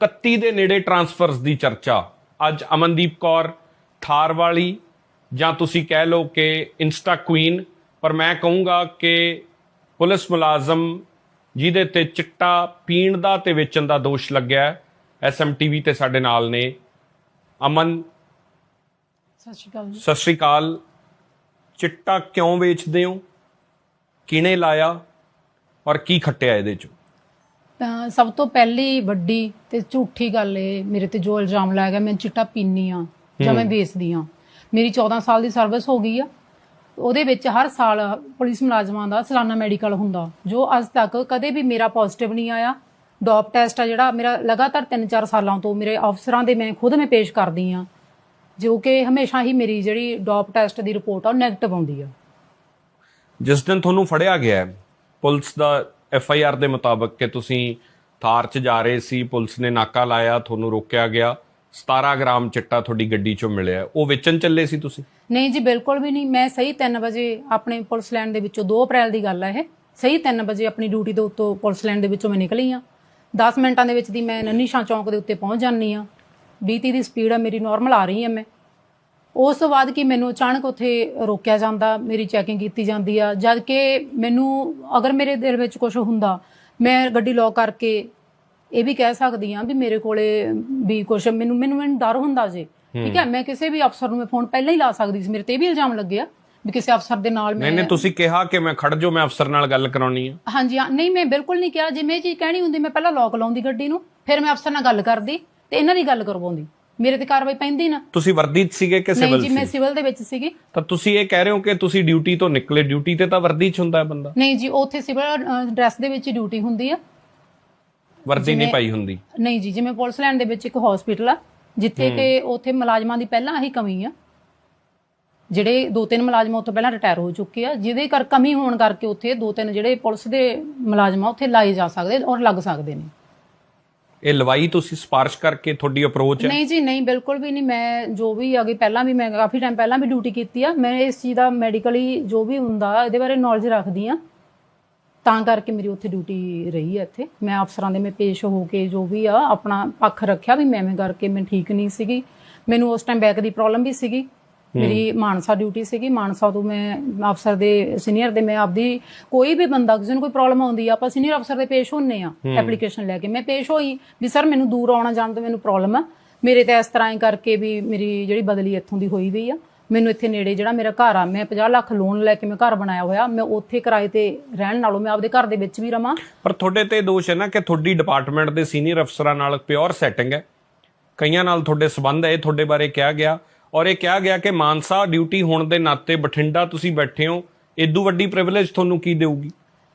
Speaker 1: 31 ਦੇ ਨੇੜੇ ਟਰਾਂਸਫਰਸ ਦੀ ਚਰਚਾ। ਅੱਜ ਅਮਨਦੀਪ ਕੌਰ ਥਾਰ ਵਾਲੀ ਜਾਂ ਤੁਸੀਂ ਕਹਿ ਲਓ ਕਿ ਇੰਸਟਾ ਕੁਈਨ ਪਰ ਮੈਂ ਕਹੂੰਗਾ ਕਿ ਪੁਲਿਸ ਮੁਲਾਜ਼ਮ ਜਿਹਦੇ ਤੇ ਚਿੱਟਾ ਪੀਣ ਦਾ ਤੇ ਵੇਚਣ ਦਾ ਦੋਸ਼ ਲੱਗਿਆ ਐਸਐਮਟੀਵੀ ਤੇ ਸਾਡੇ ਨਾਲ ਨੇ ਅਮਨ।
Speaker 2: ਸਤਿ ਸ਼੍ਰੀ ਅਕਾਲ ਜੀ।
Speaker 1: ਸਤਿ ਸ਼੍ਰੀ ਅਕਾਲ। ਚਿੱਟਾ ਕਿਉਂ ਵੇਚਦੇ ਹੋ? ਕਿਹਨੇ ਲਾਇਆ? ਔਰ ਕੀ ਖੱਟਿਆ ਇਹਦੇ ਚ?
Speaker 2: ਤਾਂ ਸਭ ਤੋਂ ਪਹਿਲੀ ਵੱਡੀ ਤੇ ਝੂਠੀ ਗੱਲ ਇਹ ਮੇਰੇ ਤੇ ਜੋ ਇਲਜ਼ਾਮ ਲਾਇਆ ਗਿਆ ਮੈਂ ਚਿੱਟਾ ਪੀਨੀ ਆ ਜਾਂ ਮੈਂ ਵੇਚਦੀ ਆ ਮੇਰੀ 14 ਸਾਲ ਦੀ ਸਰਵਿਸ ਹੋ ਗਈ ਆ। ਉਹਦੇ ਵਿੱਚ ਹਰ ਸਾਲ ਪੁਲਿਸ ਮੁਲਾਜ਼ਮਾਂ ਦਾ ਸਾਲਾਨਾ ਮੈਡੀਕਲ ਹੁੰਦਾ। ਜੋ ਅੱਜ ਤੱਕ ਕਦੇ ਵੀ ਮੇਰਾ ਪੋਜ਼ਿਟਿਵ ਨਹੀਂ ਆਇਆ। ਡੋਪ ਟੈਸਟ ਆ ਜਿਹੜਾ ਮੇਰਾ ਲਗਾਤਾਰ 3-4 ਸਾਲਾਂ ਤੋਂ ਮੇਰੇ ਅਫਸਰਾਂ ਦੇ ਮੈਂ ਖੁਦ ਮੈਂ ਪੇਸ਼ ਕਰਦੀ ਆ ਜੋ ਕਿ ਹਮੇਸ਼ਾ ਹੀ ਮੇਰੀ ਜਿਹੜੀ ਡੋਪ ਟੈਸਟ ਦੀ ਰਿਪੋਰਟ ਆ ਉਹ ਨੈਗੇਟਿਵ ਆਉਂਦੀ ਆ।
Speaker 1: ਜਿਸ ਦਿਨ ਤੁਹਾਨੂੰ ਫੜਿਆ ਗਿਆ ਹੈ, ਪੁਲਿਸ ਦਾ ਐਫ ਆਈ ਆਰ ਦੇ ਮੁਤਾਬਕ ਕਿ ਤੁਸੀਂ ਥਾਰ 'ਚ ਜਾ ਰਹੇ ਸੀ ਪੁਲਿਸ ਨੇ ਨਾਕਾ ਲਾਇਆ ਤੁਹਾਨੂੰ ਰੋਕਿਆ ਗਿਆ। 17 ਗ੍ਰਾਮ ਚਿੱਟਾ ਤੁਹਾਡੀ ਗੱਡੀ 'ਚੋਂ ਮਿਲਿਆ। ਉਹ ਵੇਚਣ ਚੱਲੇ ਸੀ ਤੁਸੀਂ?
Speaker 2: ਨਹੀਂ ਜੀ, ਬਿਲਕੁਲ ਵੀ ਨਹੀਂ। ਮੈਂ ਸਹੀ 3 ਵਜੇ ਆਪਣੇ ਪੁਲਿਸ ਲਾਈਨ ਦੇ ਵਿੱਚੋਂ 2 ਅਪ੍ਰੈਲ ਦੀ ਗੱਲ ਹੈ ਇਹ। ਸਹੀ 3 ਵਜੇ ਆਪਣੀ ਡਿਊਟੀ ਦੇ ਉੱਤੋਂ ਪੁਲਿਸ ਲਾਈਨ ਦੇ ਵਿੱਚੋਂ ਮੈਂ ਨਿਕਲੀ ਆ 10 ਮਿੰਟਾਂ ਦੇ ਵਿੱਚ ਦੀ ਮੈਂ ਨੰਨੀ ਸ਼ਾਹ ਚੌਂਕ ਦੇ ਉੱਤੇ ਪਹੁੰਚ ਜਾਂਦੀ ਆ 20 30 ਦੀ ਸਪੀਡ ਆ, ਮੇਰੀ ਨਾਰਮਲ ਆ ਰਹੀ ਆ ਮੈਂ। ਉਸ ਤੋਂ ਬਾਅਦ ਕਿ ਮੈਨੂੰ ਅਚਾਨਕ ਉੱਥੇ ਰੋਕਿਆ ਜਾਂਦਾ, ਮੇਰੀ ਚੈਕਿੰਗ ਕੀਤੀ ਜਾਂਦੀ ਆ। ਜਦ ਕਿ ਮੈਨੂੰ ਅਗਰ ਮੇਰੇ ਦਿਲ ਵਿੱਚ ਕੁਝ ਹੁੰਦਾ, ਮੈਂ ਗੱਡੀ ਲੌਕ ਕਰਕੇ ਇਹ ਵੀ ਕਹਿ ਸਕਦੀ ਆ ਵੀ ਮੇਰੇ ਕੋਲੇ ਵੀ ਕੁਝ ਮੈਨੂੰ ਮੈਨੂੰ ਮੈਨੂੰ ਡਰ ਹੁੰਦਾ ਜੇ। ਠੀਕ ਹੈ ਮੈਂ ਕਿਸੇ ਵੀ ਅਫਸਰ ਨੂੰ ਮੈਂ ਫੋਨ ਪਹਿਲਾਂ ਹੀ ਲਾ ਸਕਦੀ ਸੀ ਮੇਰੇ ਤੇ ਇਹ ਵੀ ਇਲਜ਼ਾਮ ਲੱਗਿਆ ਵੀ ਕਿਸੇ ਅਫਸਰ ਦੇ ਨਾਲ
Speaker 1: ਨਹੀਂ
Speaker 2: ਮੈਂ
Speaker 1: ਨਹੀਂ ਤੁਸੀਂ ਕਿਹਾ ਕਿ ਮੈਂ ਖੜ ਜਾਓ ਮੈਂ ਅਫਸਰ ਨਾਲ ਗੱਲ ਕਰਾਉਣੀ ਹੈ
Speaker 2: ਹਾਂਜੀ ਹਾਂ ਨਹੀਂ ਮੈਂ ਬਿਲਕੁਲ ਨਹੀਂ ਕਿਹਾ। ਜੇ ਮੈਂ ਚੀਜ਼ ਕਹਿਣੀ ਹੁੰਦੀ ਮੈਂ ਪਹਿਲਾਂ ਲੋਕ ਲਾਉਂਦੀ ਗੱਡੀ ਨੂੰ ਫਿਰ ਮੈਂ ਅਫਸਰ ਨਾਲ ਗੱਲ ਕਰਦੀ ਤੇ ਇਹਨਾਂ ਦੀ ਗੱਲ ਕਰਵਾਉਂਦੀ। ਮੇਰੇ ਤੇ ਕਾਰਵਾਈ ਪੈਂਦੀ ਨਾ।
Speaker 1: ਤੁਸੀਂ ਵਰਦੀ 'ਚ ਸੀਗੇ ਕਿ
Speaker 2: ਨਹੀਂ
Speaker 1: ਸਿਵਲ
Speaker 2: ਜੀ
Speaker 1: ਸੀ?
Speaker 2: ਮੈਂ ਸਿਵਲ ਦੇ ਵਿੱਚ ਸੀਗੀ।
Speaker 1: ਤਾਂ ਤੁਸੀਂ ਇਹ ਕਹਿ ਰਹੇ ਹੋ ਕਿ ਤੁਸੀਂ ਡਿਊਟੀ ਤੋਂ ਨਿਕਲੇ ਡਿਊਟੀ ਤੇ ਤਾਂ ਵਰਦੀ 'ਚ ਹੁੰਦਾ ਹੈ ਬੰਦਾ?
Speaker 2: ਨਹੀਂ ਜੀ ਉੱਥੇ ਸਿਵਲ ਡਰੈਸ ਦੇ ਵਿੱਚ ਡਿਊਟੀ ਹੁੰਦੀ ਆ।
Speaker 1: ਵਰਦੀ ਨਹੀਂ ਪਾਈ ਹੁੰਦੀ।
Speaker 2: ਨਹੀਂ ਜੀ ਜਿਵੇਂ ਪੁਲਿਸ ਲਾਈਨ ਦੇ ਵਿੱਚ ਇੱਕ ਹਸਪੀਟਲ ਆ ਜਿੱਥੇ ਕਿ ਉੱਥੇ ਮੁਲਾਜ਼ਮਾਂ ਦੀ ਪਹਿਲਾਂ ਹੀ ਕਮੀ ਆ। ਜਿਹੜੇ ਦੋ ਤਿੰਨ ਮੁਲਾਜ਼ਮ ਉੱਥੇ ਪਹਿਲਾਂ ਰਿਟਾਇਰ ਹੋ ਚੁੱਕੇ ਆ ਜਿਹਦੇ ਕਰ ਕਮੀ ਹੋਣ ਕਰਕੇ ਉੱਥੇ ਦੋ ਤਿੰਨ ਜਿਹੜੇ ਪੁਲਿਸ ਦੇ ਮੁਲਾਜ਼ਮ ਆ ਉੱਥੇ ਲਾਏ ਜਾ ਸਕਦੇ ਔਰ ਲੱਗ ਸਕਦੇ ਨੇ।
Speaker 1: ਇਹ ਲਵਾਈ ਤੁਸੀਂ ਸਪਾਰਸ਼ ਕਰਕੇ ਤੁਹਾਡੀ ਅਪਰੋਚ ਹੈ?
Speaker 2: ਨਹੀਂ ਜੀ ਨਹੀਂ ਬਿਲਕੁਲ ਵੀ ਨਹੀਂ। ਮੈਂ ਜੋ ਵੀ ਅਗੇ ਪਹਿਲਾਂ ਵੀ ਮੈਂ ਕਾਫੀ ਟਾਈਮ ਪਹਿਲਾਂ ਵੀ ਡਿਊਟੀ ਕੀਤੀ ਆ। ਮੈਂ ਇਸ ਚੀਜ਼ ਦਾ ਮੈਡੀਕਲੀ ਜੋ ਵੀ ਹੁੰਦਾ ਇਹਦੇ ਬਾਰੇ ਨੌਲੇਜ ਰੱਖਦੀ ਆ। ਤਾਂ ਕਰਕੇ ਮੇਰੀ ਉੱਥੇ ਡਿਊਟੀ ਰਹੀ ਹੈ ਇੱਥੇ। ਮੈਂ ਅਫਸਰਾਂ ਦੇ ਮੈਂ ਪੇਸ਼ ਹੋ ਕੇ ਜੋ ਵੀ ਆ ਆਪਣਾ ਪੱਖ ਰੱਖਿਆ ਵੀ ਮੈਂ ਐਵੇਂ ਕਰਕੇ ਮੈਂ ਠੀਕ ਨਹੀਂ ਸੀਗੀ। ਮੈਨੂੰ ਉਸ ਟਾਈਮ ਬੈਕ ਦੀ ਪ੍ਰੋਬਲਮ ਵੀ ਸੀਗੀ। ਮੇਰੀ ਮਾਨਸਾ ਡਿਊਟੀ ਸੀਗੀ। ਮਾਨਸਾ ਤੋਂ ਮੈਂ ਅਫਸਰ ਦੇ ਸੀਨੀਅਰ ਦੇ ਮੈਂ ਆਪਦੀ ਕੋਈ ਵੀ ਬੰਦਾ ਕਿਸੇ ਨੂੰ ਕੋਈ ਪ੍ਰੋਬਲਮ ਆਉਂਦੀ ਆ ਆਪਾਂ ਸੀਨੀਅਰ ਅਫਸਰ ਦੇ ਪੇਸ਼ ਹੁੰਨੇ ਆ ਐਪਲੀਕੇਸ਼ਨ ਲੈ ਕੇ। ਮੈਂ ਪੇਸ਼ ਹੋਈ ਵੀ ਸਰ ਮੈਨੂੰ ਦੂਰ ਆਉਣਾ ਜਾਣ ਤੋਂ ਮੈਨੂੰ ਪ੍ਰੋਬਲਮ ਆ। ਮੇਰੇ ਤੇ ਇਸ ਤਰ੍ਹਾਂ ਕਰਕੇ ਵੀ ਮੇਰੀ ਜਿਹੜੀ ਬਦਲੀ ਇੱਥੋਂ ਦੀ ਹੋਈ ਵੀ ਆ। ਮੈਨੂੰ ਇੱਥੇ ਨੇੜੇ ਜਿਹੜਾ ਮੇਰਾ ਘਰ ਆ ਮੈਂ 50 ਲੱਖ ਲੋਨ ਲੈ ਕੇ ਮੈਂ ਘਰ ਬਣਾਇਆ ਹੋਇਆ ਮੈਂ ਉੱਥੇ ਕਿਰਾਏ ਤੇ ਰਹਿਣ ਨਾਲੋਂ ਮੈਂ ਆਪਦੇ ਘਰ ਦੇ ਵਿੱਚ ਵੀ ਰਵਾਂ।
Speaker 1: ਪਰ ਤੁਹਾਡੇ ਤੇ ਦੋਸ਼ ਹੈ ਨਾ ਕਿ ਤੁਹਾਡੀ ਡਿਪਾਰਟਮੈਂਟ ਦੇ ਸੀਨੀਅਰ ਅਫਸਰਾਂ ਨਾਲ ਪਿਓਰ ਸੈਟਿੰਗ ਹੈ। ਕਈਆਂ ਨਾਲ ਤੁਹਾਡੇ ਸਬੰਧ ਹੈ ਤੁਹਾਡੇ ਬਾਰੇ ਕਿਹਾ ਗਿਆ। ਔਰ ਇਹ ਕਿਹਾ ਗਿਆ ਕਿ ਮਾਨਸਾ ਡਿਊਟੀ ਹੋਣ ਦੇ ਨਾਤੇ ਬਠਿੰਡਾ ਤੁਸੀਂ ਬੈਠੇ ਹੋ ਇਦੋਂ ਵੱਡੀ ਪ੍ਰਿਵਿਲੇਜ ਤੁਹਾਨੂੰ ਕੀ ਦੇਊਗੀ?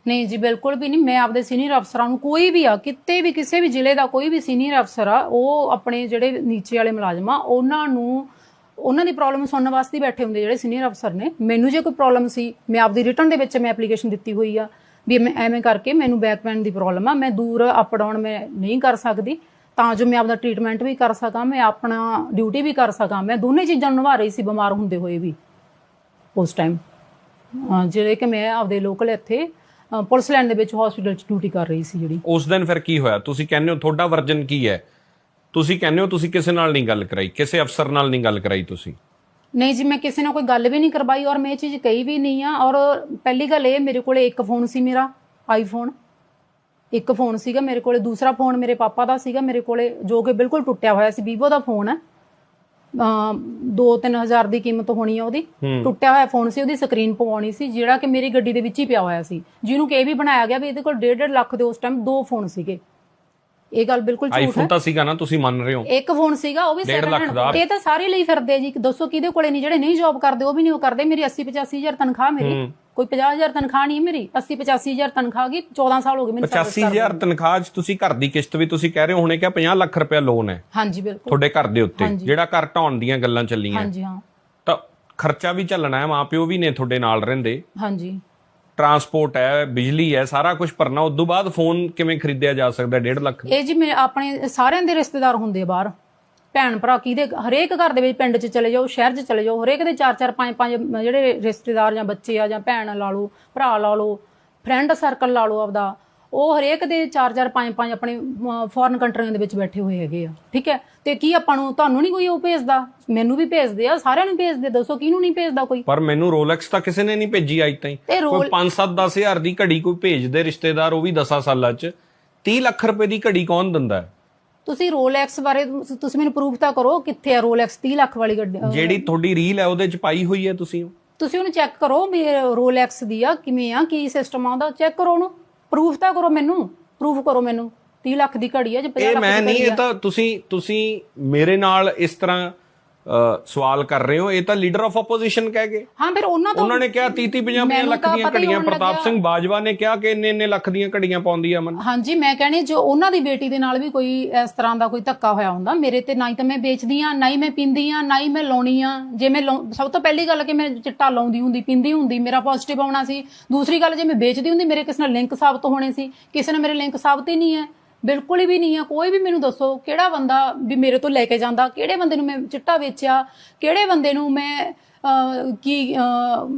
Speaker 2: ਨਹੀਂ ਜੀ ਬਿਲਕੁਲ ਵੀ ਨਹੀਂ ਮੈਂ ਆਪਦੇ ਸੀਨੀਅਰ ਅਫਸਰਾਂ ਨੂੰ ਕੋਈ ਵੀ ਆ ਕਿਤੇ ਵੀ ਕਿਸੇ ਵੀ ਜ਼ਿਲ੍ਹੇ ਦਾ ਕੋਈ ਵੀ ਸੀਨੀਅਰ ਅਫਸਰ ਆ ਉਹ ਆਪਣੇ ਜਿਹੜੇ ਨੀਚੇ ਵਾਲੇ ਮੁਲਾਜ਼ਮ ਆ ਉਹਨਾਂ ਨੂੰ ਉਹਨਾਂ ਦੀ ਪ੍ਰੋਬਲਮ ਸੁਣਨ ਵਾਸਤੇ ਬੈਠੇ ਹੁੰਦੇ ਜਿਹੜੇ ਸੀਨੀਅਰ ਅਫਸਰ ਨੇ। ਮੈਨੂੰ ਜੇ ਕੋਈ ਪ੍ਰੋਬਲਮ ਸੀ, ਮੈਂ ਆਪਦੀ ਰਿਟਰਨ ਦੇ ਵਿੱਚ ਮੈਂ ਐਪਲੀਕੇਸ਼ਨ ਦਿੱਤੀ ਹੋਈ ਆ ਵੀ ਮੈਂ ਐਵੇਂ ਕਰਕੇ ਮੈਨੂੰ ਬੈਕ ਪੈਨ ਦੀ ਪ੍ਰੋਬਲਮ ਆ, ਮੈਂ ਦੂਰ ਅਪ ਡਾਊਨ ਮੈਂ ਨਹੀਂ ਕਰ ਸਕਦੀ, ਤਾਂ ਜੋ ਮੈਂ ਆਪਦਾ ਟ੍ਰੀਟਮੈਂਟ ਵੀ ਕਰ ਸਕਾਂ, ਮੈਂ ਆਪਣਾ ਡਿਊਟੀ ਵੀ ਕਰ ਸਕਾਂ। ਮੈਂ ਦੋਨੇ ਚੀਜ਼ਾਂ ਨੂੰ ਨਿਭਾ ਰਹੀ ਸੀ, ਬਿਮਾਰ ਹੁੰਦੇ ਹੋਏ ਵੀ ਉਸ ਟਾਈਮ ਜਿਹੜੇ ਕਿ ਮੈਂ ਆਪਦੇ ਲੋਕਲ ਇੱਥੇ ਪੁਲਿਸ ਲਾਈਨ ਦੇ ਵਿੱਚ ਹਸਪੀਟਲ 'ਚ ਡਿਊਟੀ ਕਰ ਰਹੀ ਸੀ ਜਿਹੜੀ।
Speaker 1: ਉਸ ਦਿਨ ਫਿਰ ਕੀ ਹੋਇਆ? ਤੁਸੀਂ ਕਹਿੰਦੇ ਹੋ ਤੁਹਾਡਾ ਵਰਜਨ ਕੀ ਹੈ? ਤੁਸੀਂ ਕਹਿੰਦੇ ਹੋ ਤੁਸੀਂ ਕਿਸੇ ਨਾਲ ਨਹੀਂ ਗੱਲ ਕਰਾਈ ਕਿਸੇ ਅਫਸਰ ਨਾਲ ਨਹੀਂ ਗੱਲ ਕਰਾਈ ਤੁਸੀਂ?
Speaker 2: ਨਹੀਂ ਜੀ ਮੈਂ ਕਿਸੇ ਨਾਲ ਕੋਈ ਗੱਲ ਵੀ ਨਹੀਂ ਕਰਵਾਈ ਔਰ ਮੈਂ ਇਹ ਚੀਜ਼ ਕਹੀ ਵੀ ਨਹੀਂ ਆ ਔਰ ਪਹਿਲੀ ਗੱਲ ਇਹ ਮੇਰੇ ਕੋਲੇ ਇੱਕ ਫੋਨ ਸੀ ਮੇਰਾ ਆਈਫੋਨ ਇੱਕ ਫੋਨ ਸੀਗਾ ਮੇਰੇ ਕੋਲੇ ਦੂਸਰਾ ਫੋਨ ਮੇਰੇ ਪਾਪਾ ਦਾ ਸੀਗਾ ਮੇਰੇ ਕੋਲੇ ਜੋ ਕਿ ਬਿਲਕੁਲ ਟੁੱਟਿਆ ਹੋਇਆ ਸੀ ਵੀਵੋ ਦਾ ਫੋਨ ਹੈ। 2-3000 ਦੀ ਕੀਮਤ ਹੋਣੀ ਆ ਉਹਦੀ। ਟੁੱਟਿਆ ਹੋਇਆ ਫੋਨ ਸੀ ਉਹਦੀ ਸਕਰੀਨ ਪਵਾਉਣੀ ਸੀ ਜਿਹੜਾ ਕਿ ਮੇਰੀ ਗੱਡੀ ਦੇ ਵਿੱਚ ਹੀ ਪਿਆ ਹੋਇਆ ਸੀ। ਜਿਹਨੂੰ ਕਿ ਇਹ ਵੀ ਬਣਾਇਆ ਗਿਆ ਵੀ ਇਹਦੇ ਕੋਲ 1.5 ਲੱਖ ਦੇ ਉਸ ਟਾਈਮ ਦੋ ਫੋਨ ਸੀਗੇ। ਇਹ ਗੱਲ ਬਿਲਕੁਲ ਝੂਠ ਹੈ।
Speaker 1: ਆਈਫੋਨ ਤਾਂ ਸੀਗਾ ਨਾ ਤੁਸੀਂ ਮੰਨ ਰਹੇ ਹੋ।
Speaker 2: ਇੱਕ ਫੋਨ ਸੀਗਾ ਉਹ ਵੀ
Speaker 1: ਡੇਢ
Speaker 2: second
Speaker 1: ਲੱਖ
Speaker 2: hand
Speaker 1: ਦਾ।
Speaker 2: ਇਹ ਤਾਂ ਸਾਰੇ ਲਈ ਫਿਰਦੇ ਆ ਜੀ ਦੱਸੋ ਕਿਹਦੇ ਕੋਲੇ ਨਹੀਂ ਜਿਹੜੇ ਨਹੀਂ ਜੌਬ ਕਰਦੇ ਉਹ ਵੀ ਨਹੀਂ ਉਹ ਕਰਦੇ। ਮੇਰੀ 80 85000 ਤਨਖਾਹ ਮੇਰੀ। ਕੋਈ 50000 ਤਨਖਾਹ ਨਹੀਂ ਮੇਰੀ 80 85000 ਤਨਖਾਹ ਗਈ 14 ਸਾਲ ਹੋ ਗਏ ਮੈਨੂੰ service ਕਰਦੇ
Speaker 1: 85000 ਤਨਖਾਹ 'ਚ ਤੁਸੀਂ ਘਰ ਦੀ ਕਿਸ਼ਤ ਵੀ ਤੁਸੀਂ ਕਹਿ ਰਹੇ ਹੋ ਹੁਣੇ ਕਿ 50 ਲੱਖ ਰੁਪਏ ਲੋਨ ਹੈ।
Speaker 2: ਹਾਂਜੀ ਬਿਲਕੁਲ।
Speaker 1: ਤੁਹਾਡੇ ਘਰ ਦੇ ਉੱਤੇ। ਜਿਹੜਾ ਘਰ ਢਾਉਣ ਦੀਆਂ ਗੱਲਾਂ ਚੱਲੀਆਂ।
Speaker 2: ਹਾਂਜੀ ਹਾਂ।
Speaker 1: ਤਾਂ ਖਰਚਾ ਵੀ ਚੱਲਣਾ ਹੈ ਮਾਪਿਓ ਵੀ ਨੇ ਤੁਹਾਡੇ ਨਾਲ ਰਹਿੰਦੇ।
Speaker 2: ਹਾਂਜੀ।
Speaker 1: ਟਰਾਂਸਪੋਰਟ ਹੈ, ਬਿਜਲੀ ਹੈ, ਸਾਰਾ ਕੁਝ ਭਰਨਾ ਉਸ ਤੋਂ ਬਾਅਦ ਫੋਨ ਕਿਵੇਂ ਖਰੀਦਿਆ ਜਾ ਸਕਦਾ 1.5 ਲੱਖ?
Speaker 2: ਇਹ ਜੀ ਮੇਰੇ ਆਪਣੇ ਸਾਰਿਆਂ ਦੇ ਰਿਸ਼ਤੇਦਾਰ ਹੁੰਦੇ ਬਾਹਰ। ਭੈਣ ਭਰਾ ਕਿਹਦੇ ਹਰੇਕ ਘਰ ਦੇ ਵਿੱਚ ਪਿੰਡ 'ਚ ਚਲੇ ਜਾਓ, ਸ਼ਹਿਰ 'ਚ ਚਲੇ ਜਾਓ, ਹਰੇਕ ਦੇ ਚਾਰ ਚਾਰ, ਪੰਜ ਪੰਜ ਜਿਹੜੇ ਰਿਸ਼ਤੇਦਾਰ ਜਾਂ ਬੱਚੇ ਆ ਜਾਂ ਭੈਣ ਲਾ ਲਓ, ਭਰਾ ਲਾ ਲਓ ਫਰੈਂਡ ਸਰਕਲ ਲਾ ਲਓ ਆਪਦਾ। ਉਹ ਹਰੇਕ ਦੇ ਚਾਰ ਚਾਰ ਪੰਜ ਪੰਜ ਆਪਣੇ ਫੋਰਨ ਕੰਟਰੀਆਂ ਦੇ ਵਿੱਚ ਬੈਠੇ ਹੋਏ ਹੈਗੇ ਆ ਠੀਕ ਹੈ? ਤੇ ਕੀ ਆਪਾਂ ਨੂੰ ਤੁਹਾਨੂੰ ਨਹੀਂ ਕੋਈ ਉਹ ਭੇਜਦਾ? ਮੈਨੂੰ ਵੀ ਭੇਜਦੇ ਆ ਸਾਰਿਆਂ ਨੂੰ ਭੇਜਦੇ ਦੱਸੋ ਕਿਹਨੂੰ ਨਹੀਂ ਭੇਜਦਾ ਕੋਈ?
Speaker 1: ਪਰ ਮੈਨੂੰ ਰੋਲੈਕਸ ਤਾਂ ਕਿਸੇ ਨੇ ਨਹੀਂ ਭੇਜੀ ਅੱਜ ਤਾਈਂ। ਕੋਈ
Speaker 2: ਰੋਲ
Speaker 1: 5-7 10000 ਦੀ ਘੜੀ ਕੋਈ ਭੇਜਦੇ ਰਿਸ਼ਤੇਦਾਰ ਉਹ ਵੀ 10 ਸਾਲਾਂ 'ਚ। 30 ਲੱਖ ਰੁਪਏ ਦੀ ਘੜੀ ਕੌਣ ਦਿੰਦਾ ਹੈ?
Speaker 2: ਤੁਸੀਂ ਰੋਲੈਕਸ ਬਾਰੇ ਤੁਸੀਂ ਮੈਨੂੰ ਪ੍ਰੂਫ ਤਾਂ ਕਰੋ ਕਿੱਥੇ ਆ ਰੋਲੈਕਸ 30 ਲੱਖ ਵਾਲੀ ਗੱਡੀ
Speaker 1: ਜਿਹੜੀ ਤੁਹਾਡੀ ਰੀਲ ਹੈ ਉਹਦੇ 'ਚ ਪਾਈ ਹੋਈ ਹੈ ਤੁਸੀਂ?
Speaker 2: ਤੁਸੀਂ ਉਹਨੂੰ ਚੈੱਕ ਕਰੋ ਵੀ ਰੋਲੈਕਸ ਦੀ ਆ ਕਿਵੇਂ ਆ ਕੀ ਸਿਸਟਮ ਆ ਉਹਦਾ ਚੈੱਕ ਕਰੋ ਉਹਨੂੰ। ਪ੍ਰੂਫ ਤਾਂ ਕਰੋ ਮੈਨੂੰ। ਪ੍ਰੂਫ ਕਰੋ ਮੈਨੂੰ। 30 ਲੱਖ ਦੀ ਘੜੀ ਆ ਜੇ 50
Speaker 1: ਇਹ
Speaker 2: ਲੱਖ
Speaker 1: ਮੈਂ
Speaker 2: ਦੀ
Speaker 1: ਨਹੀਂ
Speaker 2: ਘੜੀ
Speaker 1: ਇਹ
Speaker 2: ਆ।
Speaker 1: ਤਾਂ ਤੁਸੀਂ ਤੁਸੀਂ ਮੇਰੇ ਨਾਲ ਇਸ ਤਰ੍ਹਾਂ ਸਵਾਲ ਕਰ ਰਹੇ ਹੋ ਇਹ ਤਾਂ ਲੀਡਰ ਆਫ ਆਪੋਜੀਸ਼ਨ ਕਹਿ ਗਏ।
Speaker 2: ਹਾਂ ਫਿਰ ਉਹਨਾਂ ਤੋਂ
Speaker 1: ਉਹਨਾਂ ਨੇ ਕਿਹਾ 30 30 50
Speaker 2: ਮੈਨੂੰ
Speaker 1: ਲੱਖ ਦੀਆਂ ਘੜੀਆਂ ਪ੍ਰਤਾਪ। ਸਿੰਘ ਬਾਜਵਾ ਨੇ ਕਿਹਾ ਕਿ ਇੰਨੇ ਇੰਨੇ ਲੱਖ ਦੀਆਂ ਘੜੀਆਂ ਪਾਉਂਦੀ ਆ ਮਨ
Speaker 2: ਹਾਂਜੀ ਮੈਂ ਕਹਿੰਦੀ ਜੋ ਉਹਨਾਂ ਦੀ ਬੇਟੀ ਦੇ ਨਾਲ ਵੀ ਕੋਈ ਇਸ ਤਰ੍ਹਾਂ ਦਾ ਕੋਈ ਧੱਕਾ ਹੋਇਆ ਹੁੰਦਾ ਮੇਰੇ ਤੇ ਨਾ ਹੀ ਤਾਂ ਮੈਂ ਵੇਚਦੀ ਆ ਨਾ ਹੀ ਮੈਂ ਪੀਂਦੀ ਆ ਨਾ ਹੀ ਮੈਂ ਲਾਉਣੀ ਆ ਜੇ ਮੈਂ ਸਭ ਤੋਂ ਪਹਿਲੀ ਗੱਲ ਕਿ ਮੈਂ ਚਿੱਟਾ ਲਾਉਂਦੀ ਹੁੰਦੀ ਪੀਂਦੀ ਹੁੰਦੀ ਮੇਰਾ ਪੋਜ਼ਿਟਿਵ ਆਉਣਾ ਸੀ। ਦੂਸਰੀ ਗੱਲ ਜੇ ਮੈਂ ਵੇਚਦੀ ਹੁੰਦੀ ਮੇਰੇ ਕਿਸੇ ਨਾਲ ਲਿੰਕ ਸਾਬਤ ਹੋਣੇ ਸੀ? ਕਿਸੇ ਨੇ ਮੇਰੇ ਲਿੰਕ ਸਾਬਤ ਹੀ ਨਹੀਂ ਹੈ। ਬਿਲਕੁਲ ਵੀ ਨਹੀਂ ਆ। ਕੋਈ ਵੀ ਮੈਨੂੰ ਦੱਸੋ ਕਿਹੜਾ ਬੰਦਾ ਵੀ ਮੇਰੇ ਤੋਂ ਲੈ ਕੇ ਜਾਂਦਾ ਕਿਹੜੇ ਬੰਦੇ ਨੂੰ ਮੈਂ ਚਿੱਟਾ ਵੇਚਿਆ ਕਿਹੜੇ ਬੰਦੇ ਨੂੰ ਮੈਂ ਕੀ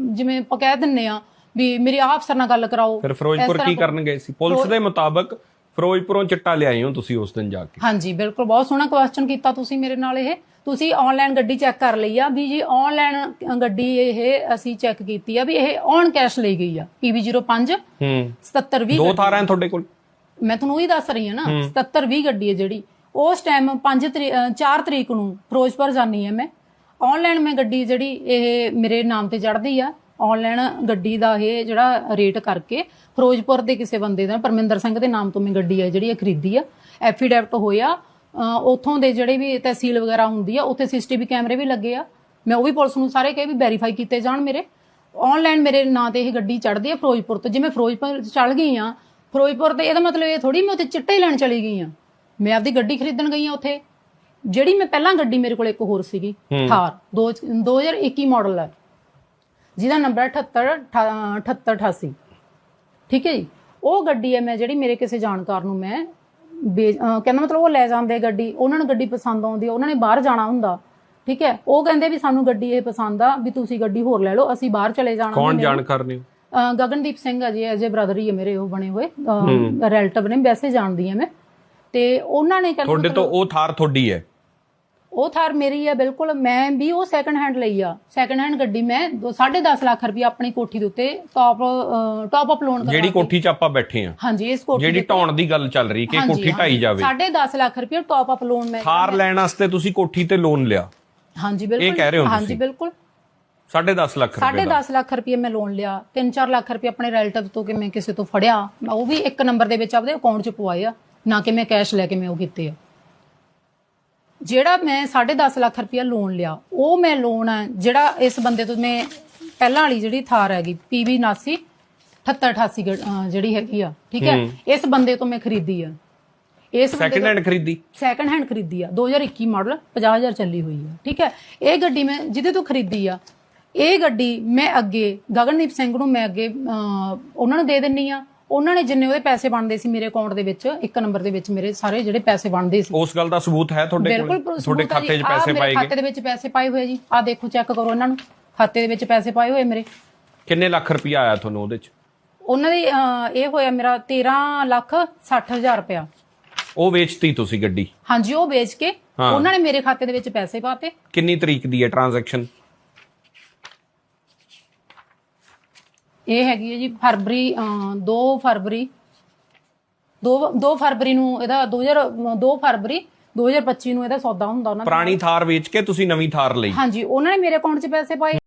Speaker 2: ਜਿਵੇਂ ਆਪਾਂ ਕਹਿ ਦਿੰਨੇ ਆ ਵੀ ਮੇਰੇ ਆਹ ਅਫਸਰ ਨਾਲ ਗੱਲ ਕਰਾਓ।
Speaker 1: ਫਿਰ ਫਿਰੋਜ਼ਪੁਰ ਕੀ ਕਰਨ ਗਏ ਸੀ? ਪੁਲਿਸ ਦੇ ਮੁਤਾਬਕ ਫਿਰੋਜ਼ਪੁਰੋਂ ਚਿੱਟਾ ਲਿਆਏ ਹੋ ਤੁਸੀਂ ਉਸ ਦਿਨ ਜਾ ਕੇ।
Speaker 2: ਹਾਂਜੀ ਬਿਲਕੁਲ ਬਹੁਤ ਸੋਹਣਾ ਕੁਐਸਚਨ ਕੀਤਾ ਤੁਸੀਂ ਮੇਰੇ ਨਾਲ ਇਹ। ਤੁਸੀਂ ਆਨਲਾਈਨ ਗੱਡੀ ਚੈੱਕ ਕਰ ਲਈ ਆ ਵੀ ਜੀ ਆਨਲਾਈਨ ਗੱਡੀ ਇਹ ਅਸੀਂ ਚੈੱਕ ਕੀਤੀ ਆ ਵੀ ਇਹ ਔਨ ਕੈਸ਼ ਲਈ ਗਈ ਆ। PV05
Speaker 1: ਹੂੰ।
Speaker 2: 7720
Speaker 1: ਦੋ ਥਾਰਾਂ ਤੁਹਾਡੇ ਕੋਲ?
Speaker 2: ਮੈਂ ਤੁਹਾਨੂੰ ਉਹੀ ਦੱਸ ਰਹੀ ਹਾਂ ਨਾ 7720 ਗੱਡੀ ਹੈ ਜਿਹੜੀ। ਉਸ ਟਾਈਮ 5 ਤਰੀਕ 4 ਤਰੀਕ ਨੂੰ ਫਿਰੋਜ਼ਪੁਰ ਜਾਨੀ ਹੈ ਮੈਂ। ਆਨਲਾਈਨ ਮੈਂ ਗੱਡੀ ਜਿਹੜੀ ਇਹ ਮੇਰੇ ਨਾਮ ਤੇ ਚੜਦੀ ਆ। ਆਨਲਾਈਨ ਗੱਡੀ ਦਾ ਇਹ ਜਿਹੜਾ ਰੇਟ ਕਰਕੇ ਫਿਰੋਜ਼ਪੁਰ ਦੇ ਕਿਸੇ ਬੰਦੇ ਦਾ ਪਰਮਿੰਦਰ ਸਿੰਘ ਦੇ ਨਾਮ ਤੋਂ ਮੈਂ ਗੱਡੀ ਹੈ ਜਿਹੜੀ ਇਹ ਖਰੀਦੀ ਆ। ਐਫੀਡੈਵਿਟ ਹੋਇਆ ਉੱਥੋਂ ਦੇ ਜਿਹੜੇ ਵੀ ਤਹਿਸੀਲ ਵਗੈਰਾ ਹੁੰਦੀ ਆ ਉੱਥੇ ਸੀਸੀਟੀਵੀ ਕੈਮਰੇ ਵੀ ਲੱਗੇ ਆ। ਮੈਂ ਉਹ ਵੀ ਪੁਲਿਸ ਨੂੰ ਸਾਰੇ ਕਹੇ ਵੀ ਵੈਰੀਫਾਈ ਕੀਤੇ ਜਾਣ ਮੇਰੇ। ਆਨਲਾਈਨ ਮੇਰੇ ਨਾਂ ਤੇ ਇਹ ਗੱਡੀ ਚੜਦੀ ਆ ਫਿਰੋਜ਼ਪੁਰ ਤੋਂ। ਜੇ ਮੈਂ ਫਿਰੋਜ਼ਪੁਰ ਚੜ ਗਈ ਆ ਫਿਰੋਜ਼ਪੁਰ ਤੇ ਇਹਦਾ ਮਤਲਬ ਇਹ ਥੋੜੀ ਮੈਂ ਉੱਥੇ ਚਿੱਟੇ ਲੈਣ ਚਲੀ ਗਈ ਆ ਮੈਂ ਆਪਦੀ ਗੱਡੀ ਖਰੀਦਣ ਗਈ ਆ ਉੱਥੇ। ਜਿਹੜੀ ਮੈਂ ਪਹਿਲਾਂ ਗੱਡੀ ਮੇਰੇ ਕੋਲ ਇੱਕ ਹੋਰ ਸੀਗੀ ਥਾਰ। ਦੋ- 2021 ਮਾਡਲ ਹੈ। ਜਿਹਦਾ ਨੰਬਰ 78 7888 ਠੀਕ ਹੈ ਜੀ? ਉਹ ਗੱਡੀ ਹੈ ਮੈਂ ਜਿਹੜੀ ਮੇਰੇ ਕਿਸੇ ਜਾਣਕਾਰ ਨੂੰ ਮੈਂ ਕਹਿੰਦਾ ਮਤਲਬ ਉਹ ਲੈ ਜਾਂਦੇ ਗੱਡੀ ਉਹਨਾਂ ਨੂੰ ਗੱਡੀ ਪਸੰਦ ਆਉਂਦੀ ਉਹਨਾਂ ਨੇ ਬਾਹਰ ਜਾਣਾ ਹੁੰਦਾ। ਠੀਕ ਹੈ? ਉਹ ਕਹਿੰਦੇ ਵੀ ਸਾਨੂੰ ਗੱਡੀ ਇਹ ਪਸੰਦ ਆ ਵੀ ਤੁਸੀਂ ਗੱਡੀ ਹੋਰ ਲੈ ਲਓ ਅਸੀਂ ਬਾਹਰ ਚਲੇ ਜਾਣਾ।
Speaker 1: ਕੌਣ। ਜਾਣਕਾਰ ਨੇ?
Speaker 2: ਗਗਨਦੀਪ ਸਿੰਘ ਆ ਜੀ ਐਜ ਬ੍ਰਦਰ ਹੀ ਹੈ ਮੇਰੇ ਉਹ ਬਣੇ ਹੋਏ ਰਿਲੇਟਿਵ ਨੇ ਵੈਸੇ ਜਾਣਦੀ ਆ ਮੈਂ। ਤੇ ਉਹਨਾਂ ਨੇ ਕਹਿੰਦੇ
Speaker 1: ਤੁਹਾਡੇ ਤੋਂ ਉਹ ਥਾਰ ਤੁਹਾਡੀ ਹੈ?
Speaker 2: ਉਹ ਥਾਰ ਮੇਰੀ ਹੈ ਬਿਲਕੁਲ। ਮੈਂ ਵੀ ਉਹ ਸੈਕੰਡ ਹੈਂਡ ਲਈ ਆ। ਸੈਕੰਡ ਹੈਂਡ ਗੱਡੀ ਮੈਂ 10.5 ਲੱਖ ਰੁਪਏ ਆਪਣੀ ਕੋਠੀ ਦੇ ਉੱਤੇ ਟਾਪ ਟਾਪ ਅਪ ਲੋਨ
Speaker 1: ਜਿਹੜੀ ਕੋਠੀ 'ਚ ਆਪਾਂ ਬੈਠੇ ਆ
Speaker 2: ਹਾਂਜੀ ਇਸ ਕੋਠੀ
Speaker 1: ਜਿਹੜੀ ਢਾਉਣ ਦੀ ਗੱਲ ਚੱਲ ਰਹੀ ਕਿ ਕੋਠੀ ਢਾਈ ਜਾਵੇ।
Speaker 2: 10.5 ਲੱਖ ਰੁਪਏ ਟਾਪ ਅਪ ਲੋਨ ਮੈਂ
Speaker 1: ਥਾਰ ਲੈਣ ਵਾਸਤੇ ਤੁਸੀਂ ਕੋਠੀ ਤੇ ਲੋਨ ਲਿਆ।
Speaker 2: ਹਾਂਜੀ ਬਿਲਕੁਲ। ਹਾਂਜੀ। ਬਿਲਕੁਲ।
Speaker 1: 10.5 ਲੱਖ ਰੁਪਏ ਦਾ।
Speaker 2: 10 ਲੱਖ ਰੁਪਏ ਮੈਂ ਲੋਨ ਲਿਆ 3-4 ਲੱਖ ਰੁਪਏ ਆਪਣੇ ਰਿਲੇਟਿਵ ਤੋਂ ਕਿ ਮੈਂ ਕਿਸੇ ਤੋਂ ਫੜਿਆ ਮੈਂ ਉਹ ਵੀ ਇੱਕ ਨੰਬਰ ਦੇ ਵਿੱਚ ਆਪਦੇ ਅਕਾਊਂਟ 'ਚ ਪਵਾਏ ਆ ਨਾ ਕਿ ਮੈਂ ਕੈਸ਼ ਲੈ ਕੇ ਮੈਂ ਉਹ ਕੀਤੇ ਆ। ਜਿਹੜਾ ਮੈਂ 10.5 ਲੱਖ ਰੁਪਏ ਲੋਨ ਲਿਆ ਉਹ ਮੈਂ ਲੋਨ ਹੈ ਜਿਹੜਾ ਇਸ ਬੰਦੇ ਤੋਂ ਮੈਂ ਪਹਿਲਾਂ ਵਾਲੀ ਜਿਹੜੀ ਥਾਰ ਹੈਗੀ PV 79 7888 ਗ- ਅਹ ਜਿਹੜੀ ਹੈਗੀ ਆ ਠੀਕ ਹੈ? ਇਸ ਬੰਦੇ ਤੋਂ ਮੈਂ ਖਰੀਦੀ ਆ। ਇਸ
Speaker 1: ਸੈਕਿੰਡ ਹੈਂਡ ਖਰੀਦੀ।
Speaker 2: ਸੈਕੰਡ ਹੈਂਡ ਖਰੀਦੀ ਆ 2021 ਮਾਡਲ 50000 ਚੱਲੀ ਹੋਈ ਆ ਠੀਕ ਹੈ? ਇਹ ਗੱਡੀ ਮੈਂ ਜਿਹਦੇ ਤੋਂ ਖਰੀਦੀ ਆ ਇਹ ਗੱਡੀ ਮੈਂ ਅੱਗੇ ਗਗਨਦੀਪ ਸਿੰਘ ਨੂੰ ਮੈਂ ਅੱਗੇ ਉਹਨਾਂ ਨੂੰ ਦੇ ਦਿੰਨੀ ਆ। ਉਹਨਾਂ ਨੇ ਜਿੰਨੇ ਉਹਦੇ ਪੈਸੇ ਬਣਦੇ ਸੀ ਮੇਰੇ ਅਕਾਊਂਟ ਦੇ ਵਿੱਚ ਇੱਕ ਨੰਬਰ ਦੇ ਵਿੱਚ ਮੇਰੇ ਸਾਰੇ ਜਿਹੜੇ ਪੈਸੇ ਬਣਦੇ ਸੀ।
Speaker 1: ਉਸ ਗੱਲ ਦਾ ਸਬੂਤ ਹੈ ਤੁਹਾਡੇ ਕੋਲ? ਤੁਹਾਡੇ ਖਾਤੇ 'ਚ ਪੈਸੇ
Speaker 2: ਮੇਰੇ
Speaker 1: ਪਾਏ
Speaker 2: ਖਾਤੇ
Speaker 1: ਗਏ
Speaker 2: ਦੇ ਵਿੱਚ ਪੈਸੇ ਪਾਏ ਹੋਏ ਜੀ। ਆ ਦੇਖੋ ਚੈੱਕ ਕਰੋ ਇਹਨਾਂ ਨੂੰ। ਖਾਤੇ ਦੇ ਵਿੱਚ ਪੈਸੇ ਪਾਏ ਹੋਏ ਮੇਰੇ।
Speaker 1: ਕਿੰਨੇ ਲੱਖ ਰੁਪਇਆ ਆਇਆ ਤੁਹਾਨੂੰ ਉਹਦੇ 'ਚ?
Speaker 2: ਉਹਨਾਂ ਦੀ ਇਹ ਹੋਇਆ ਮੇਰਾ 13 ਲੱਖ 60 ਹਜ਼ਾਰ ਰੁਪਇਆ।
Speaker 1: ਉਹ ਵੇਚਤੀ ਤੁਸੀਂ ਗੱਡੀ?
Speaker 2: ਹਾਂਜੀ ਉਹ ਵੇਚ ਕੇ। ਉਹਨਾਂ ਨੇ ਮੇਰੇ ਖਾਤੇ ਦੇ ਵਿੱਚ ਪੈਸੇ ਪਾਤੇ।
Speaker 1: ਕਿੰਨੀ ਤਰੀਕ ਦੀ ਹੈ ਟ੍ਰਾਂਜੈਕਸ਼ਨ
Speaker 2: ਇਹ ਹੈਗੀ ਹੈ ਜੀ ਫਰਵਰੀ 2 ਫਰਵਰੀ। 2 2 ਫਰਵਰੀ ਨੂੰ ਇਹਦਾ 2000 2 ਫਰਵਰੀ 2025 ਨੂੰ ਇਹਦਾ ਸੌਦਾ ਹੁੰਦਾ ਉਹਨਾਂ ਦਾ
Speaker 1: ਪੁਰਾਣੀ ਥਾਰ ਵੇਚ ਕੇ ਤੁਸੀਂ ਨਵੀਂ ਥਾਰ ਲਈ।
Speaker 2: ਹਾਂਜੀ ਉਹਨਾਂ ਨੇ ਮੇਰੇ ਅਕਾਊਂਟ 'ਚ ਪੈਸੇ ਪਾਏ।